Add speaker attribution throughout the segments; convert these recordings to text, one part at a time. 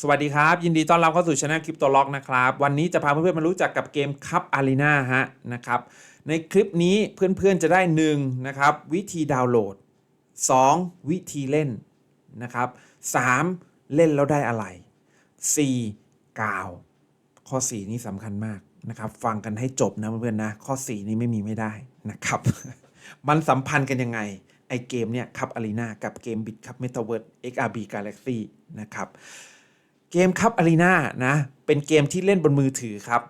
Speaker 1: สวัสดีครับ ยินดีต้อนรับเข้าสู่ช anel คริปโตล็อกนะครับ วันนี้จะพาเพื่อนๆมารู้จักกับเกมคัพอารีนาฮะนะครับ ในคลิปนี้เพื่อนๆจะได้1นะครับวิธีดาวน์โหลด 2 วิธีเล่นนะครับ3เล่นแล้วได้อะไร 4 กาว ข้อ 4 นี้สำคัญมากนะครับ ฟังกันให้จบนะเพื่อนๆนะ ข้อ 4 นี้ไม่มีไม่ได้นะครับ มันสัมพันธ์กันยังไงไอเกมเนี่ยคัพอารีนากับเกมบิตคัพเมตาเวิร์ด XRB Galaxy นะครับ กมคัพอารีนานะ เป็นเกมที่เล่นบนมือถือครับ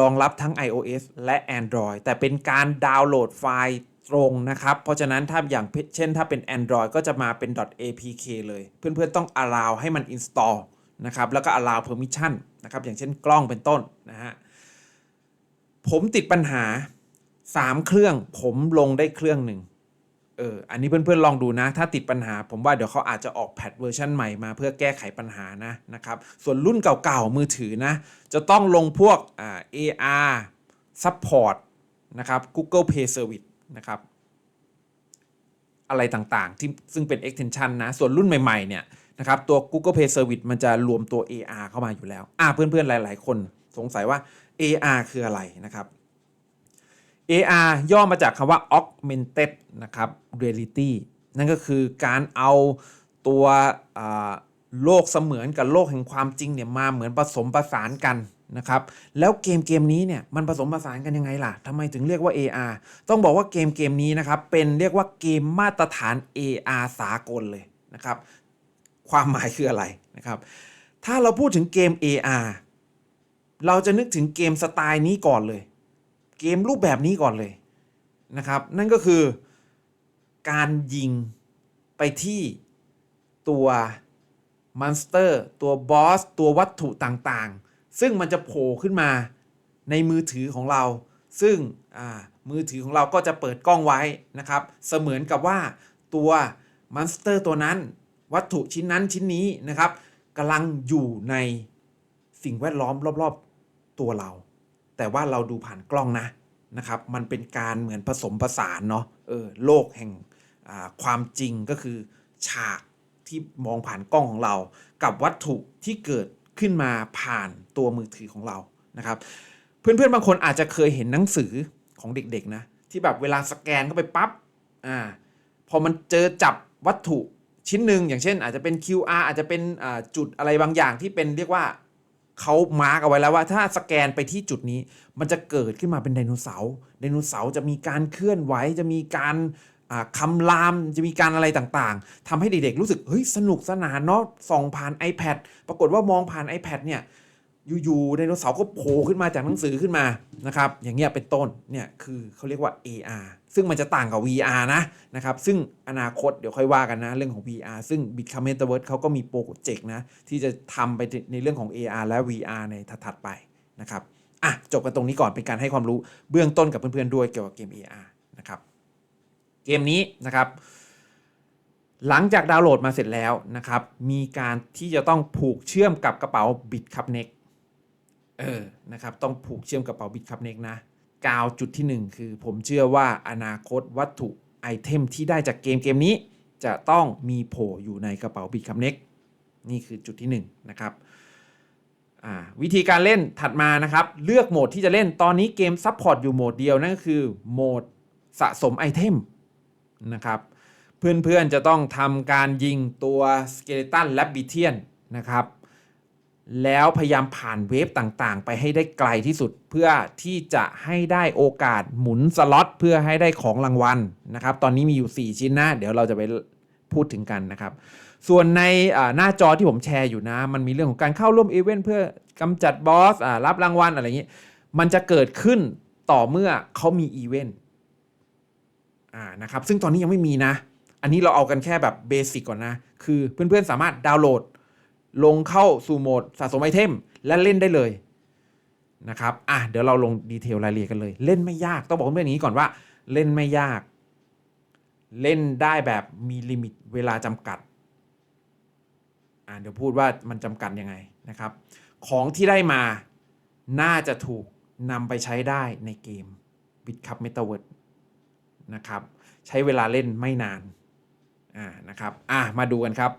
Speaker 1: รองรับทั้ง iOS และ Android แต่เป็นการดาวน์โหลดไฟล์ตรงนะครับ เพราะฉะนั้นถ้าอย่างเช่นถ้าเป็น Android ก็จะมาเป็น .apk เลย เพื่อนๆต้อง allow ให้มัน install นะครับ แล้วก็ allow permission นะครับ อย่างเช่นกล้องเป็นต้นนะฮะ ผมติดปัญหา 3 เครื่อง ผมลงได้เครื่องหนึ่ง อออันนี้เพื่อนๆลองดูนะ ถ้าติดปัญหา ผมว่าเดี๋ยวเขาอาจจะออกแพทเวอร์ชันใหม่มาเพื่อแก้ไขปัญหานะนะครับ ส่วนรุ่นเก่าๆมือถือนะ จะต้องลงพวกอ่า AR Support นะครับ Google Play Service นะครับ อะไรต่างๆ ที่ซึ่งเป็น extension นะ ส่วนรุ่นใหม่ๆเนี่ยนะครับตัว Google Play Service มันจะรวมตัว AR เข้ามาอยู่แล้ว อ่าเพื่อนๆหลาย ๆ คนสงสัยว่า AR คืออะไรนะครับ AR ย่อมาจากคำว่า augmented นะครับ reality นั่นก็คือการเอาตัวโลกเสมือนกับโลกแห่งความจริงเนี่ยมาเหมือนผสมประสานกันนะครับ แล้วเกมเกมนี้เนี่ยมันผสมผสานกันยังไงล่ะทำไมถึงเรียกว่า AR ต้องบอกว่าเกมเกมนี้นะครับเป็นเรียกว่าเกมมาตรฐาน AR สากลเลยนะครับ ความหมายคืออะไรนะครับ ถ้าเราพูดถึงเกม AR เราจะนึกถึงเกมสไตล์นี้ก่อนเลย เกมรูปแบบนี้ก่อนเลยนะครับ นั่นก็คือการยิงไปที่ตัวมอนสเตอร์ตัวบอส ตัววัตถุต่างๆ ซึ่งมันจะโผล่ขึ้นมาในมือถือของเรา ซึ่งมือถือของเราก็จะเปิดกล้องไว้นะครับ เสมือนกับว่าตัวมอนสเตอร์ตัวนั้น วัตถุชิ้นนั้นชิ้นนี้นะครับกำลังอยู่ในสิ่งแวดล้อมรอบ ๆ ตัวเรา แต่ว่าเราดูผ่านกล้องนะนะครับ มันเป็นการเหมือนผสมผสานเนาะเออโลกแห่งความจริงก็คือฉากที่มองผ่านกล้องของเรา กับวัตถุที่เกิดขึ้นมาผ่านตัวมือถือของเรานะครับ เพื่อนๆบางคนอาจจะเคยเห็นหนังสือของเด็กๆนะที่แบบเวลาสแกนเข้าไปปั๊บอ่าพอมันเจอจับวัตถุชิ้นหนึ่งอย่างเช่น อาจจะเป็น QR อาจจะเป็นจุดอะไรบางอย่างที่เป็นเรียกว่า เขามาร์กเอาไว้แล้วว่าถ้าสแกนไปที่จุดนี้ มันจะเกิดขึ้นมาเป็นไดโนเสาร์ไดโนเสาร์จะมีการเคลื่อนไหวจะมีการคำรามจะมีการอะไรต่างๆทำให้เด็กๆรู้สึกเฮ้ยสนุกสนานเนาะส่องผ่าน iPad ปรากฏว่ามองผ่าน iPad เนี่ยอยู่ๆไดโนเสาร์ก็โผล่ขึ้นมาจากหนังสือขึ้นมานะครับอย่างเงี้ยเป็นต้นเนี่ยคือเขาเรียกว่า AR ซึ่งมันจะต่างกับ VR นะนะครับ ซึ่งอนาคตเดี๋ยวค่อยว่ากันนะ เรื่องของ VR ซึ่ง Bitcoin Metaverse เขาก็มีโปรเจกต์นะ ที่จะทำไปในเรื่องของ AR และ VR ในถัดๆไปนะครับอะจบกันตรงนี้ก่อนเป็นการให้ความรู้เบื้องต้นกับเพื่อนๆด้วยเกี่ยวกับเกม AR นะครับ เกมนี้นะครับ หลังจากดาวน์โหลดมาเสร็จแล้วนะครับ มีการที่จะต้องผูกเชื่อมกับกระเป๋า BitCupNext เออนะครับต้องผูกเชื่อมกระเป๋า BitCupNext นะ กาวจุดที่ 1 คือ ผมเชื่อว่าอนาคตวัตถุไอเทมที่ได้จากเกมเกมนี้ จะต้องมีโผล่อยู่ในกระเป๋า BitCupNext นี่คือจุดที่ 1 นะครับวิธีการเล่นถัดมานะครับ เลือกโหมดที่จะเล่นตอนนี้เกมซัพพอร์ตอยู่โหมดเดียวนั่นก็คือโหมดสะสมไอเทมนะครับ เพื่อนๆจะต้องทำการยิงตัวสเกเลตันและบิเทียนนะครับ แล้วพยายามผ่านเวฟต่างๆ ไปให้ได้ไกลที่สุดเพื่อที่จะให้ได้โอกาสหมุนสล็อตเพื่อให้ได้ของรางวัลนะครับ ตอนนี้มีอยู่ 4 ชิ้นนะ เดี๋ยวเราจะไปพูดถึงกันนะครับ ส่วนในหน้าจอที่ผมแชร์อยู่นะ มันมีเรื่องของการเข้าร่วมอีเวนต์เพื่อกำจัดบอสอรับรางวัลอะไรอย่างนี้ มันจะเกิดขึ้นต่อเมื่อเขามีอีเวนต์นะครับซึ่งตอนนี้ยังไม่มีนะ อันนี้เราเอากันแค่แบบเบสิกก่อนนะ คือเพื่อนๆสามารถดาวน์โหลด ลงเข้าสู่โหมดสะสมไอเทมและเล่นได้เลยนะครับอะเดี๋ยวเราลงดีเทลรายละเอียดกันเลย เล่นไม่ยากต้องบอกเพื่อนๆอย่างนี้ก่อนว่า เล่นไม่ยาก เล่นได้แบบมีลิมิตเวลาจำกัดอะเดี๋ยวพูดว่ามันจำกัดยังไงนะครับ ของที่ได้มาน่าจะถูกนำไปใช้ได้ในเกม b i t Cup Metaverse นะครับ ใช้เวลาเล่นไม่นานอ่านะครับอะมาดูกันครับ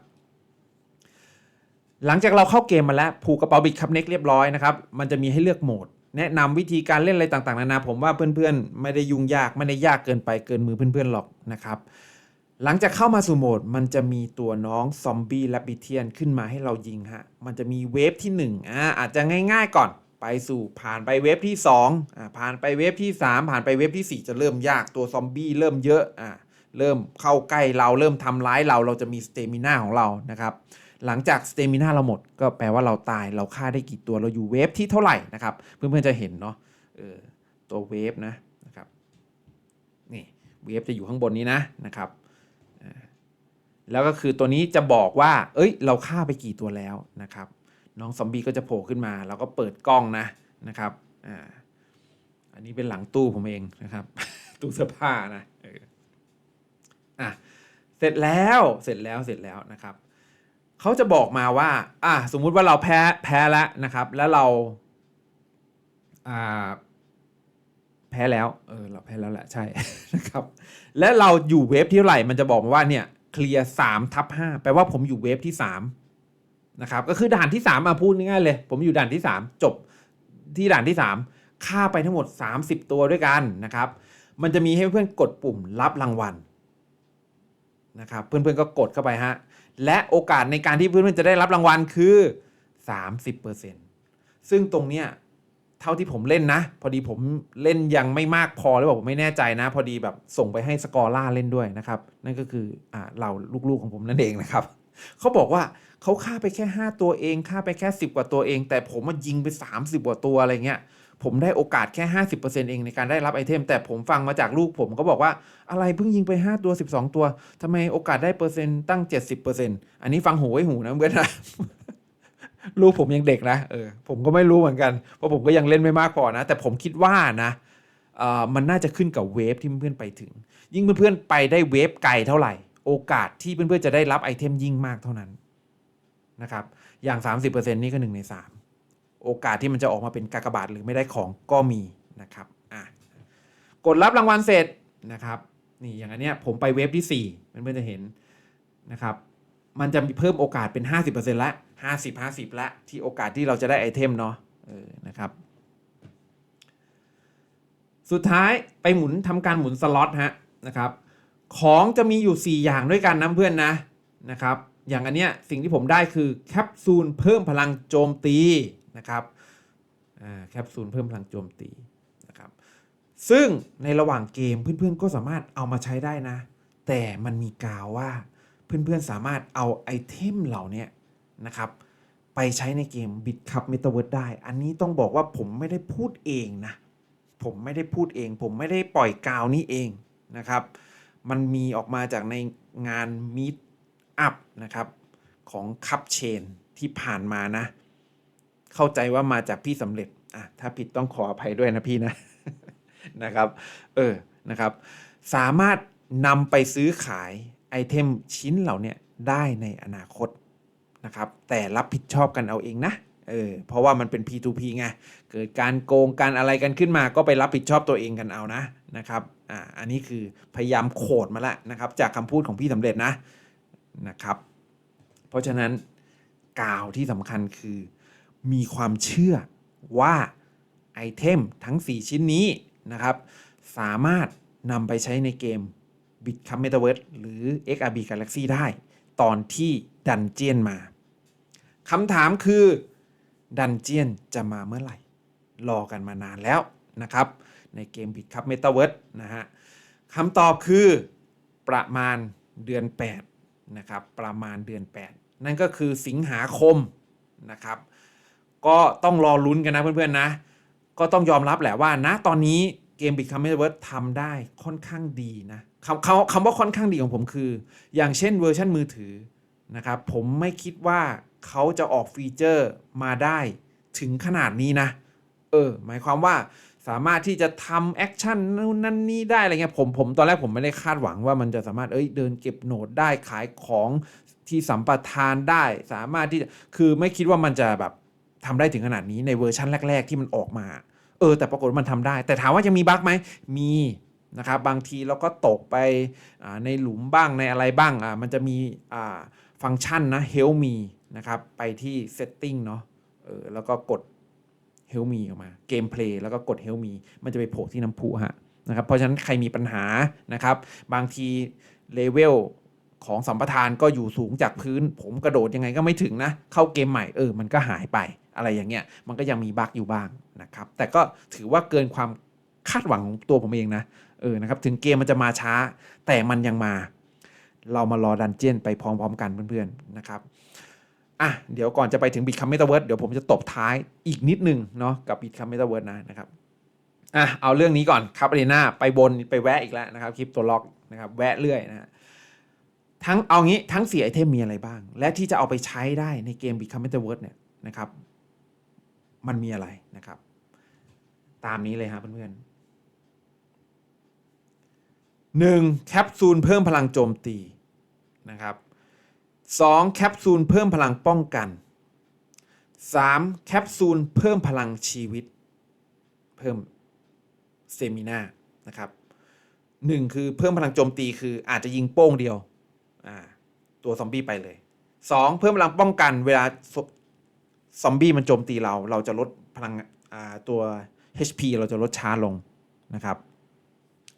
Speaker 1: หลังจากเราเข้าเกมมาแล้วผูกกระเป๋าบิดคับเน็กเรียบร้อยนะครับมันจะมีให้เลือกโหมด แนะนำวิธีการเล่นอะไรต่างๆนานาผมว่าเพื่อนๆ ไม่ได้ยุ่งยากไม่ได้ยากเกินไปเกินมือเพื่อนๆหรอกนะครับหลังจากเข้ามาสู่โหมด มันจะมีตัวน้องซอมบี้และบิเทียนขึ้นมาให้เรายิงฮะมันจะมีเวฟที่1อ่าอาจจะง่าย ๆก่อนไปสู่ผ่านไปเวฟที่2อ่าผ่านไปเวฟที่ 3 ผ่านไปเวฟที่ 4 จะเริ่มยากตัวซอมบี้เริ่มเยอะอ่าเริ่มเข้าใกล้เราเริ่มทำร้ายเราเราจะมีสเตมินาของเรานะครับ หลังจากสเตมินาเราหมด ก็แปลว่าเราตายเราฆ่าได้กี่ตัวเราอยู่เวฟที่เท่าไหร่นะครับ เพื่อนๆจะเห็นเนาะออตัวเวฟนะนะครับนี่เวฟจะอยู่ข้างบนนี้นะนะครับแล้วก็คือตัวนี้จะบอกว่า เอ้ย เราฆ่าไปกี่ตัวแล้วนะครับ น้องซอมบี้ก็จะโผล่ขึ้นมาเราก็เปิดกล้องนะนะครับอ่าอันนี้เป็นหลังตู้ผมเองนะครับ ตู้เสื้อผ้านะอออะเสร็จแล้วเสร็จแล้วเสร็จแล้วนะครับ เขาจะบอกมาว่า อะสมมุติว่าเราแพ้แพ้แล้วนะครับ แล้วเราอ่าแพ้แล้วเออเราแพ้แล้วแหละใช่นะครับ และเราอยู่เวฟที่เท่าไหร่มันจะบอกมาว่าเนี่ยเคลียร์สามทับห้าแปลว่าผมอยู่เวฟที่สามนะครับ ก็คือด่านที่สามมาพูดง่ายๆเลย ผมอยู่ด่านที่สามจบที่ด่านที่สามฆ่าไปทั้งหมด 30 ตัวด้วยกันนะครับ มันจะมีให้เพื่อนกดปุ่มรับรางวัลนะครับ เพื่อนๆก็กดเข้าไปฮะ และโอกาสในการที่เพื่อนๆจะได้รับรางวัลคือ 30%ซึ่งตรงเนี้ยเท่าที่ผมเล่นนะ พอดีผมเล่นยังไม่มากพอหรือเปล่าผมไม่แน่ใจนะ พอดีแบบส่งไปให้สกอร่าเล่นด้วยนะครับ นั่นก็คืออ่าเราลูกๆของผมนั่นเองนะครับเขาบอกว่าเขาฆ่าไปแค่ 5 ตัวเองฆ่าไปแค่ 10 กว่าตัวเอง แต่ผมมายิงไป 30 กว่าตัวอะไรเงี้ย ผมได้โอกาสแค่ 50%เองในการได้รับไอเทม แต่ผมฟังมาจากลูกผมก็บอกว่าอะไรเพิ่งยิงไป 5 ตัว 12 ตัวทำไมโอกาสได้เปอร์เซ็นต์ตั้ง 70%อันนี้ฟังหูไว้หูนะเพื่อนนะลูกผมยังเด็กนะเออผมก็ไม่รู้เหมือนกันเพราะผมก็ยังเล่นไม่มากพอนะ แต่ผมคิดว่านะเออมันน่าจะขึ้นกับเวฟที่เพื่อนๆไปถึง ยิ่งเพื่อนๆไปได้เวฟไกลเท่าไหร่ โอกาสที่เพื่อนๆจะได้รับไอเทมยิ่งมากเท่านั้นนะครับอย่าง 30%นี่ก็หนึ่งในสาม โอกาสที่มันจะออกมาเป็นกากบาทหรือไม่ได้ของก็มีนะครับอะกดรับรางวัลเสร็จนะครับนี่อย่างอันเนี้ยผมไปเวฟที่4เพื่อนจะเห็นนะครับมันจะมีเพิ่มโอกาสเป็น 50%ละ50 50ละที่โอกาสที่เราจะได้ไอเทมเนาะเออนะครับ สุดท้ายไปหมุนทำการหมุนสล็อตฮะนะครับของจะมีอยู่ 4 อย่างด้วยกันนะเพื่อนนะนะครับอย่างอันเนี้ยสิ่งที่ผมได้คือแคปซูลเพิ่มพลังโจมตี นะครับแคปซูลเพิ่มพลังโจมตีนะครับซึ่งในระหว่างเกมเพื่อนๆก็สามารถเอามาใช้ได้นะ แต่มันมีกาวว่าเพื่อนๆสามารถเอาไอเทมเหล่านี้นะครับไปใช้ในเกมบิดคับเมตาเวิร์ดได้ อันนี้ต้องบอกว่าผมไม่ได้พูดเองนะ ผมไม่ได้พูดเอง ผมไม่ได้ปล่อยกาวนี้เองนะครับ มันมีออกมาจากในงานมีดอัพนะครับของคับเชนที่ผ่านมานะ เข้าใจว่ามาจากพี่สำเร็จอะถ้าผิดต้องขออภัยด้วยนะพี่นะนะครับ เออนะครับ สามารถนำไปซื้อขายไอเทมชิ้นเหล่านี้ได้ในอนาคตนะครับ แต่รับผิดชอบกันเอาเองนะเออเพราะว่ามันเป็น P2P ไง เกิดการโกงการอะไรกันขึ้นมาก็ไปรับผิดชอบตัวเองกันเอานะนะครับอ่าอันนี้คือพยายามโขดมาแล้วนะครับ จากคำพูดของพี่สำเร็จนะนะครับ เพราะฉะนั้นกล่าวที่สำคัญคือ มีความเชื่อว่าไอเทมทั้ง 4 ชิ้นนี้นะครับ สามารถนำไปใช้ในเกม b i t c u p Metaverse หรือ XRB Galaxy ได้ ตอนที่ดันเจียนมาคำถามคือดันเจียนจะมาเมื่อไหร่ รอกันมานานแล้วนะครับ ในเกม b i t c u p Metaverse นะฮะคำตอบคือประมาณเดือน 8 นะครับ ประมาณเดือน 8 นั่นก็คือสิงหาคมนะครับ ก็ต้องรอลุ้นกันนะเพื่อนๆนะ ก็ต้องยอมรับแหละว่านะตอนนี้เกม Big c o m e Metaverse ทำได้ค่อนข้างดีนะคำคำคำว่าค่อนข้างดีของผมคือ อย่างเช่นเวอร์ชันมือถือนะครับผมไม่คิดว่าเขาจะออกฟีเจอร์มาได้ถึงขนาดนี้นะ เออ หมายความว่าสามารถที่จะทำแอคชั่นนู่นนั่นนี่ได้อะไรเงี้ยผมผมตอนแรกผมไม่ได้คาดหวังว่ามันจะสามารถเอ้ยเดินเก็บโหนดได้ขายของที่สัมปทานได้ สามารถที่จะคือไม่คิดว่ามันจะแบบ ทำได้ถึงขนาดนี้ในเวอร์ชันแรก ๆ ที่มันออกมา เออ แต่ปรากฏว่ามันทำได้ แต่ถามว่าจะมีบั๊กไหมมีนะครับบางทีเราก็ตกไปในหลุมบ้างในอะไรบ้างอ่ามันจะมีอ่าฟังก์ชันนะ help me นะครับ ไปที่ setting เนาะเออแล้วก็กด help me ออกมาเกมเพลย์แล้วก็กด help me มันจะไปโผล่ที่น้ำพุฮะนะครับเพราะฉะนั้นใครมีปัญหานะครับ บางทีเลเวล ของสัมปทานก็อยู่สูงจากพื้น ผมกระโดดยังไงก็ไม่ถึงนะ เข้าเกมใหม่เออมันก็หายไปอะไรอย่างเงี้ยมันก็ยังมีบั๊กอยู่บ้างนะครับ แต่ก็ถือว่าเกินความคาดหวังของตัวผมเองนะเออนะครับถึงเกมมันจะมาช้า แต่มันยังมา เรามารอดันเจียนไปพร้อมๆกันเพื่อนๆนะครับอะเดี๋ยวก่อนจะไปถึงบิ c คัมเมตาเวิร์ดเดี๋ยวผมจะตบท้ายอีกนิดนึงเนาะกับบิ c คัมเมตาเวิร์ดนะนะครับอะเอาเรื่องนี้ก่อนครับอารีนาไปบนไปแวะอีกแล้วนะครับคลิปตัวล็อกนะครับแวะเรื่อยนะฮะ ทั้งเอางี้ทั้งสี่ไอเทมมีอะไรบ้าง และที่จะเอาไปใช้ได้ในเกมบิ c คัมเมตาเวิร์ดเนี่ยนะครับ มันมีอะไรนะครับ ตามนี้เลยครับเพื่อนๆหนึ่งแคปซูลเพิ่มพลังโจมตีนะครับ 2. แคปซูลเพิ่มพลังป้องกัน 3. แคปซูลเพิ่มพลังชีวิต เพิ่มเซมินานะครับ1คือเพิ่มพลังโจมตีคืออาจจะยิงโป้งเดียว อ่าตัวซอมบี้ไปเลย 2. เพิ่มพลังป้องกันเวลาซอมบี้มันโจมตีเรา เราจะลดพลังตัว HP เราจะลดช้าลงนะครับ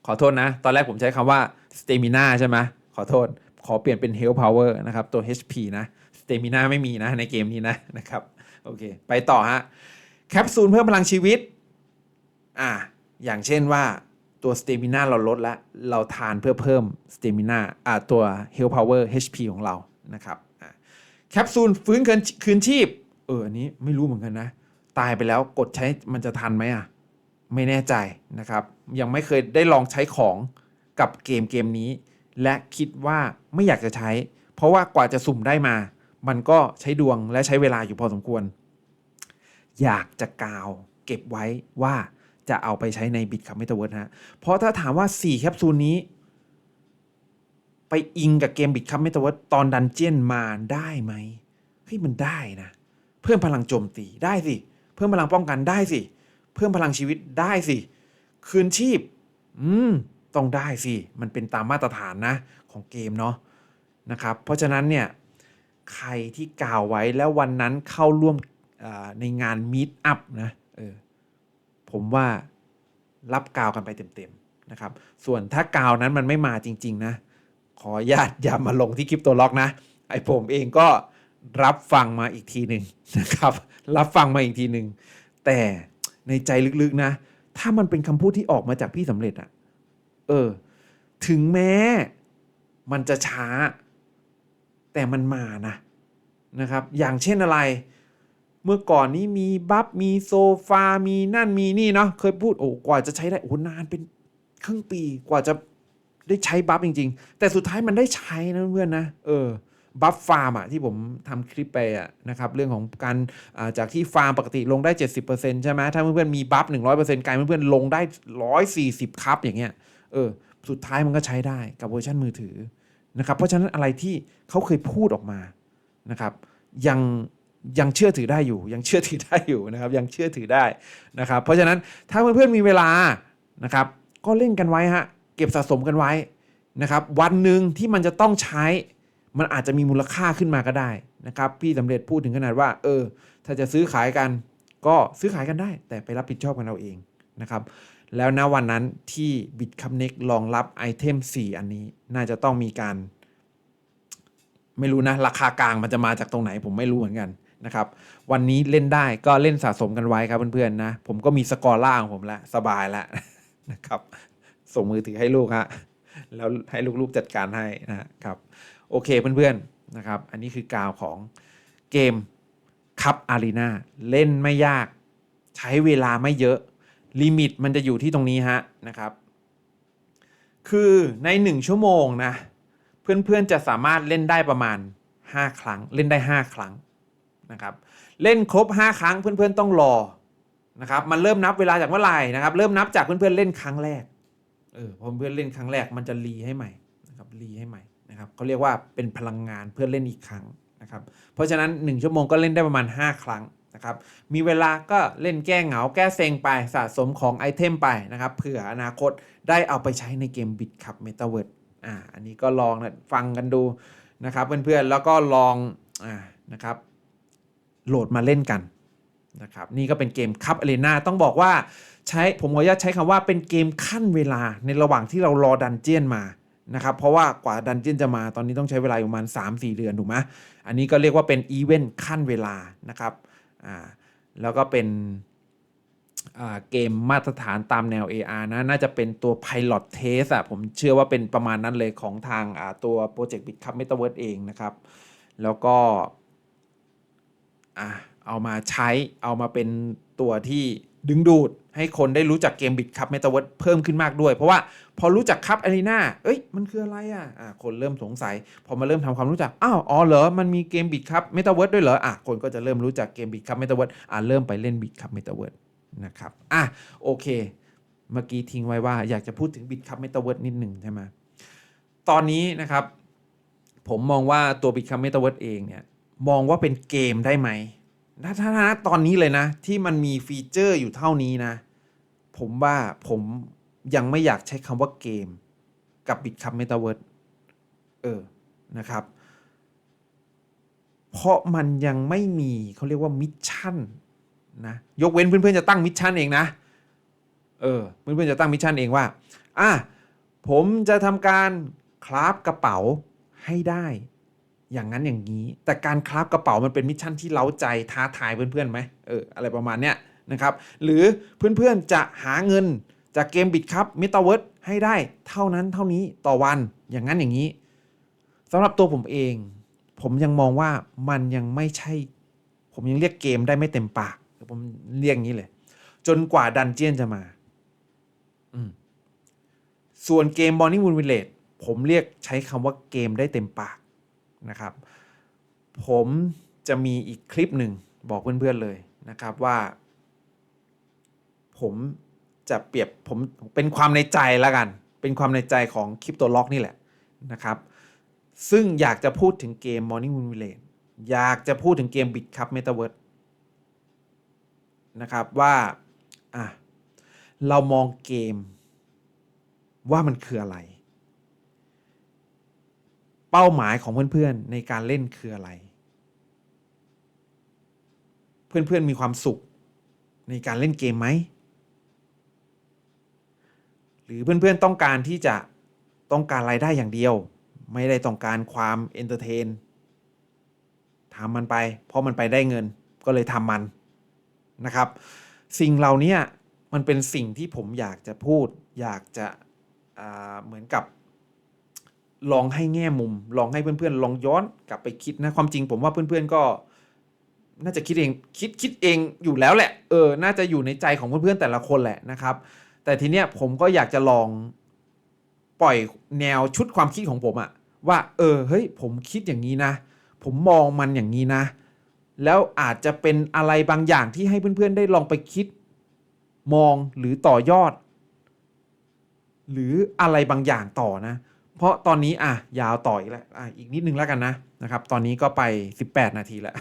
Speaker 1: ขอโทษนะ ตอนแรกผมใช้คำว่า stamina ใช่ไหมขอโทษ ขอเปลี่ยนเป็น health power นะครับ ตัว HP นะ stamina ไม่มีนะในเกมนี้นะนะครับ โอเค ไปต่อฮะ แคปซูลเพิ่มพลังชีวิต อ่า อย่างเช่นว่า ตัว stamina เราลดแล้วเราทานเพื่อเพิ่ม stamina อ่าตัว health power HP ของเรานะครับแคปซูลฟื้นคืนคืนชีพเอออันนี้ไม่รู้เหมือนกันนะ ตายไปแล้วกดใช้มันจะทันไหมอะ ไม่แน่ใจนะครับ ยังไม่เคยได้ลองใช้ของกับเกมเกมนี้ และคิดว่าไม่อยากจะใช้ เพราะว่ากว่าจะสุ่มได้มา มันก็ใช้ดวงและใช้เวลาอยู่พอสมควร อยากจะกาวเก็บไว้ว่า จะเอาไปใช้ในบิตคัมเมตาเวิร์ดฮะ เพราะถ้าถามว่า 4 แคปซูลนี้ ไปอิงกับเกมบิตคัมเมตาเวิร์ดตอนดันเจียนมาได้ไหมเฮ้ยมันได้นะ เพิ่มพลังโจมตีได้สิ เพิ่มพลังป้องกันได้สิ เพิ่มพลังชีวิตได้สิ คืนชีพ อืม ต้องได้สิ มันเป็นตามมาตรฐานนะ ของเกมเนาะนะครับ เพราะฉะนั้นเนี่ยใครที่กล่าวไว้แล้ววันนั้นเข้าร่วมในงานมีตอัพนะเออ ผมว่ารับกาวกันไปเต็มๆนะครับ ส่วนถ้ากาวนั้นมันไม่มาจริง ๆ นะ ขออนุญาตอย่ามาลงที่คลิปตัวล็อกนะ ไอผมเองก็รับฟังมาอีกทีหนึ่งนะครับ รับฟังมาอีกทีหนึ่งแต่ในใจลึกๆนะ ถ้ามันเป็นคำพูดที่ออกมาจากพี่สำเร็จอะเออ ถึงแม้ มันจะช้า แต่มันมานะนะครับ อย่างเช่นอะไร เมื่อก่อนนี้มีบัฟมีโซฟา มีนั่นมีนี่เนาะเคยพูดโอ้กว่าจะใช้ได้โอ้นานเป็นครึ่งปีกว่าจะได้ใช้บัฟจริง ๆ แต่สุดท้ายมันได้ใช้นะเพื่อนนะเออบัฟฟาร์มอะที่ผมทำคลิปไปอะนะครับเรื่องของการจากที่ฟาร์มปกติลงได้ 70%ใช่ไหมถ้าเพื่อนๆมีบัฟ 100%กลายเพื่อนๆลงได้ 140 ครับอย่างเงี้ยเออสุดท้ายมันก็ใช้ได้กับเวอร์ชันมือถือนะครับเพราะฉะนั้นอะไรที่เขาเคยพูดออกมานะครับยัง ยังเชื่อถือได้อยู่ ยังเชื่อถือได้อยู่นะครับ ยังเชื่อถือได้นะครับ เพราะฉะนั้นถ้าเพื่อนๆมีเวลานะครับ ก็เล่นกันไว้ฮะเก็บสะสมกันไว้นะครับ วันหนึ่งที่มันจะต้องใช้ มันอาจจะมีมูลค่าขึ้นมาก็ได้นะครับ พี่สำเร็จพูดถึงขนาดว่า เออ ถ้าจะซื้อขายกัน ก็ซื้อขายกันได้ แต่ไปรับผิดชอบกันเราเองนะครับแล้วณวันนั้นที่ Bitconnect รองรับไอเทม 4 อันนี้ น่าจะต้องมีการ ไม่รู้นะ ราคากลางมันจะมาจากตรงไหนผมไม่รู้เหมือนกัน นะครับวันนี้เล่นได้ก็เล่นสะสมกันไว้ครับเพื่อนๆนะผมก็มีสกอร์ล่าของผมแล้วสบายแล้วนะครับส่งมือถือให้ลูกฮะแล้วให้ลูกๆจัดการให้นะครับโอเคเพื่อนๆนะครับอันนี้คือกาวของเกมคัพอารีนาเล่นไม่ยากใช้เวลาไม่เยอะลิมิตมันจะอยู่ที่ตรงนี้ฮะนะครับ คือใน 1 ชั่วโมงนะเพื่อนๆจะสามารถเล่นได้ประมาณ 5 ครั้ง เล่นได้ 5 ครั้ง นะครับเล่นครบ 5 ครั้งเพื่อนๆต้องรอนะครับมันเริ่มนับเวลาจากเมื่อไหร่นะครับเริ่มนับจากเพื่อนๆเล่นครั้งแรกเออพอเพื่อนเล่นครั้งแรกมันจะรีให้ใหม่นะครับรีให้ใหม่นะครับเขาเรียกว่าเป็นพลังงานเพื่อเล่นอีกครั้งนะครับเพราะฉะนั้น 1 ชั่วโมงก็เล่นได้ประมาณ 5 ครั้งนะครับมีเวลาก็เล่นแก้เหงาแก้เซ็งไปสะสมของไอเทมไปนะครับเผื่ออนาคตได้เอาไปใช้ในเกมบิตคับเมตาเวิร์ดอ่าอันนี้ก็ลองนะฟังกันดูนะครับเพื่อนๆแล้วก็ลองอ่านะครับ โหลดมาเล่นกันนะครับนี่ก็เป็นเกมคัพอารีนาต้องบอกว่าใช้ผมขออนุญาตใช้คำว่าเป็นเกมขั้นเวลาในระหว่างที่เรารอดันเจียนมานะครับเพราะว่ากว่าดันเจียนจะมาตอนนี้ต้องใช้เวลาประมาณ 3-4 เดือนถูกไหมอันนี้ก็เรียกว่าเป็นอีเวนต์ขั้นเวลานะครับอ่าแล้วก็เป็นอ่าเกมมาตรฐานตามแนว AR นะ น่าจะเป็นตัว Pilot Test อะผมเชื่อว่าเป็นประมาณนั้นเลยของทางอ่าตัว Project Bit Cup Metaverse เองนะครับ แล้วก็ อะเอามาใช้เอามาเป็นตัวที่ดึงดูดให้คนได้รู้จักเกมบิตคัพเมตาเวิร์ดเพิ่มขึ้นมากด้วย เพราะว่าพอรู้จักคัพอารีนาเอ้ย มันคืออะไรอะอะคนเริ่มสงสัย พอมาเริ่มทำความรู้จัก อ้าว อ๋อ เหรอ มันมีเกมบิตคัพเมตาเวิร์ดด้วยเหรอ อะ คนก็จะเริ่มรู้จักเกมบิตคัพเมตาเวิร์ดอะ เริ่มไปเล่นบิตคัพเมตาเวิร์ดนะครับ อะ โอเค เมื่อกี้ทิ้งไว้ว่าอยากจะพูดถึงบิตคัพเมตาเวิร์ดนิดหนึ่งใช่ไหมตอนนี้นะครับ ผมมองว่าตัวบิตคัพเมตาเวิร์ดเองเนี่ย มองว่าเป็นเกมได้ไหมถ้าถ้าตอนนี้เลยนะ ที่มันมีฟีเจอร์อยู่เท่านี้นะ ผมว่าผมยังไม่อยากใช้คำว่าเกม กับบิตคัพเมตาเวิร์ดเออ นะครับ เพราะมันยังไม่มีเขาเรียกว่ามิชชั่นนะยกเว้นเพื่อนๆจะตั้งมิชชั่นเองนะ เออ เพื่อนๆจะตั้งมิชชั่นเองว่า อะ ผมจะทำการคราฟกระเป๋าให้ได้ อย่างนั้นอย่างนี้ แต่การคราฟกระเป๋ามันเป็นมิชชั่นที่เล้าใจท้าทายเพื่อนๆไหมเอออะไรประมาณเนี้ยนะครับหรือเพื่อนๆจะหาเงินจากเกมบิตครับมิตาเวิร์ดให้ได้เท่านั้นเท่านี้ต่อวันอย่างนั้นอย่างนี้สำหรับตัวผมเอง ผมยังมองว่ามันยังไม่ใช่ ผมยังเรียกเกมได้ไม่เต็มปากผมเรียกอย่างนี้เลย จนกว่าดันเจียนจะมาอืมส่วนเกม Morning Moon Village ผมเรียกใช้คำว่าเกมได้เต็มปาก นะครับ ผมจะมีอีกคลิปหนึ่งบอกเพื่อนๆเลยนะครับว่า ผมจะเปรียบผมเป็นความในใจแล้วกัน เป็นความในใจของคริปโตล็อกนี่แหละนะครับ ซึ่งอยากจะพูดถึงเกม Morning Moon Village อยากจะพูดถึงเกม Bit Cup Metaverse นะครับว่าอะเรามองเกมว่ามันคืออะไร เป้าหมายของเพื่อนๆในการเล่นคืออะไร เพื่อนๆมีความสุขในการเล่นเกมไหม หรือเพื่อนๆต้องการที่จะต้องการรายได้อย่างเดียว ไม่ได้ต้องการความเอนเตอร์เทนทำมันไป เพราะมันไปได้เงินก็เลยทำมันนะครับ สิ่งเหล่านี้มันเป็นสิ่งที่ผมอยากจะพูด อยากจะเหมือนกับ ลองให้แง่มุม ลองให้เพื่อนๆ ลองย้อนกลับไปคิดนะ ความจริงผมว่าเพื่อนๆก็ น่าจะคิดเองคิดคิดเองอยู่แล้วแหละ เออ น่าจะอยู่ในใจของเพื่อนๆแต่ละคนแหละนะครับ แต่ทีเนี้ยผมก็อยากจะลองปล่อยแนวชุดความคิดของผมอะว่า เออเฮ้ย ผมคิดอย่างนี้นะ ผมมองมันอย่างนี้นะ แล้วอาจจะเป็นอะไรบางอย่างที่ให้เพื่อนๆ ได้ลองไปคิด มองหรือต่อยอด หรืออะไรบางอย่างต่อนะ เพราะตอนนี้อะยาวต่ออีกแล้วอะอีกนิดนึงแล้วกันนะนะครับ ตอนนี้ก็ไป 18 นาทีแล้ว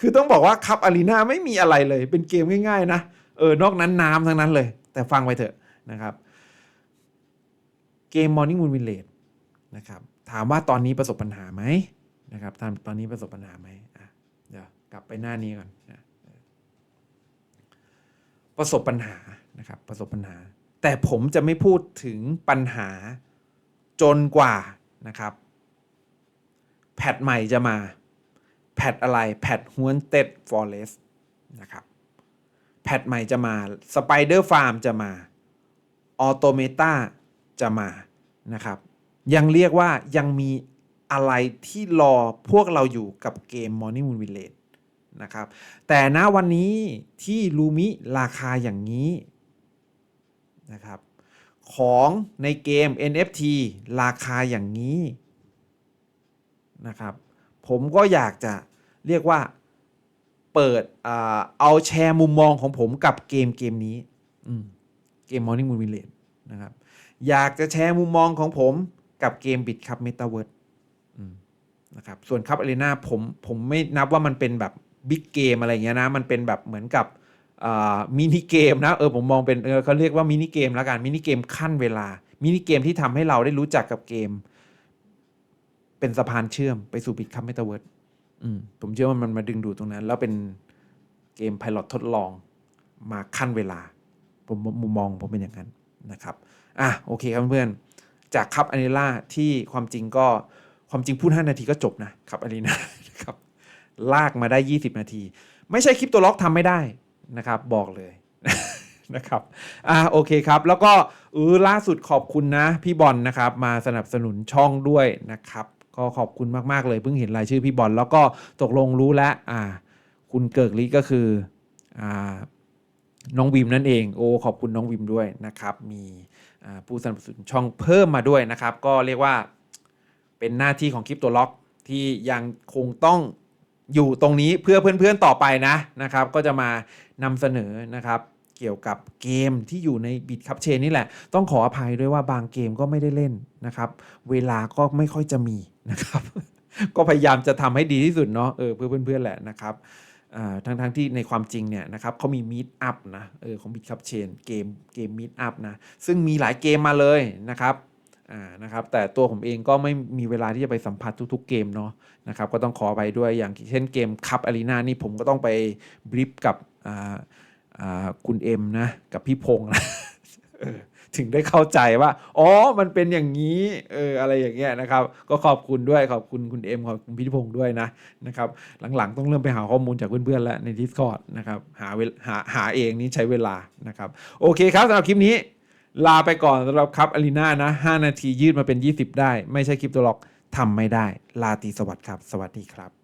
Speaker 1: คือต้องบอกว่าคัพอารีนาไม่มีอะไรเลย เป็นเกมง่ายๆ นะเออนอกนั้นน้ำทั้งนั้นเลย แต่ฟังไปเถอะนะครับ เกม Morning Moon Village นะครับถามว่าตอนนี้ประสบปัญหาไหมนะครับตอนตอนนี้ประสบปัญหาไหมอะเดี๋ยวกลับไปหน้านี้ก่อนนะประสบปัญหานะครับประสบปัญหา แต่ผมจะไม่พูดถึงปัญหา จนกว่านะครับแพทใหม่จะมาแพทอะไรแพทฮวนเต็ดฟอเรสนะครับแพทใหม่จะมาสไปเดอร์ฟาร์มจะมาออโตเมตาจะมานะครับ ยังเรียกว่ายังมีอะไรที่รอพวกเราอยู่กับเกม Morning Moon Village นะครับ แต่ณวันนี้ที่ลูมิราคาอย่างนี้นะครับ ของในเกม NFT ราคาอย่างนี้นะครับ ผมก็อยากจะเรียกว่าเปิดเอาแชร์มุมมองของผมกับเกมเกมนี้เกม Morning Moon Village นะครับอยากจะแชร์มุมมองของผมกับเกม Bit Cup Metaverse นะครับส่วนคัพอารีนาผมผมไม่นับว่ามันเป็นแบบบิ๊กเกมอะไรเงี้ยนะ มันเป็นแบบเหมือนกับ มินิเกมนะเออผมมองเป็นเออเขาเรียกว่ามินิเกมแล้วกันมินิเกมขั้นเวลามินิเกมที่ทำให้เราได้รู้จักกับเกม เป็นสะพานเชื่อมไปสู่ Bit Cup Metaverse ออืมผมเชื่อว่ามันมาดึงดูดตรงนั้น แล้วเป็นเกมพลอตทดลองมาขั้นเวลา ผมมุมมองผมเป็นอย่างนั้นนะครับอะโอเคครับเพื่อนจากคับอารีนาที่ความจริงก็ความจริงพูด 5 นาทีก็จบนะครับอารีนานะครับลากมาได้ 20 นาที ไม่ใช่คลิปตัวล็อกทำไม่ได้ นะครับบอกเลยนะครับอะโอเคครับ แล้วก็เออล่าสุดขอบคุณนะพี่บอลนะครับ มาสนับสนุนช่องด้วยนะครับ ก็ขอบคุณมาก ๆ เลยเพิ่งเห็นรายชื่อพี่บอลแล้วก็ตกลงรู้แล้วอ่า คุณเกิกลิก็คืออ่าน้องวิมนั่นเองโอ้ขอบคุณน้องวิมด้วยนะครับ มีผู้สนับสนุนช่องเพิ่มมาด้วยนะครับ ก็เรียกว่าเป็นหน้าที่ของคลิปตัวล็อกที่ยังคงต้อง อยู่ตรงนี้เพื่อเพื่อนๆต่อไปนะนะครับ ก็จะมานำเสนอนะครับเกี่ยวกับเกมที่อยู่ในบิตคัพเชนนี่แหละ ต้องขออภัยด้วยว่าบางเกมก็ไม่ได้เล่นนะครับ เวลาก็ไม่ค่อยจะมีนะครับ ก็พยายามจะทำให้ดีที่สุดเนาะเออเพื่อเพื่อนๆแหละนะครับทั้งทั้งที่ในความจริงเนี่ยนะครับเขามีมีดอัพนะเออของบิตคัพเชนเกมเกมมีดอัพนะ ซึ่งมีหลายเกมมาเลยนะครับ อ่านะครับแต่ตัวผมเองก็ไม่มีเวลาที่จะไปสัมผัสทุกๆเกมเนาะนะครับก็ต้องขอไปด้วยอย่างเช่นเกมคัพอารีนานี่ผมก็ต้องไปบริฟกับอ่าอ่าคุณเอ็มนะกับพี่พงษ์นะถึงได้เข้าใจว่า อ๋อ มันเป็นอย่างนี้ เออ อะไรอย่างเงี้ยนะครับ ก็ขอบคุณด้วย ขอบคุณคุณเอ็ม ขอบคุณพี่พงษ์ด้วยนะ นะครับ หลังๆ ต้องเริ่มไปหาข้อมูลจากเพื่อนๆ แล้วใน Discord นะครับ หาเวลหาหาเองนี่ใช้เวลา นะครับ โอเคครับสำหรับคลิปนี้ ลาไปก่อนสำหรับครับอารีนานะ 5 นาทียืดมาเป็น 20 ได้ ไม่ใช่คลิปตัวล็อกทำไม่ได้ ลาตีสวัสดีครับ สวัสดีครับ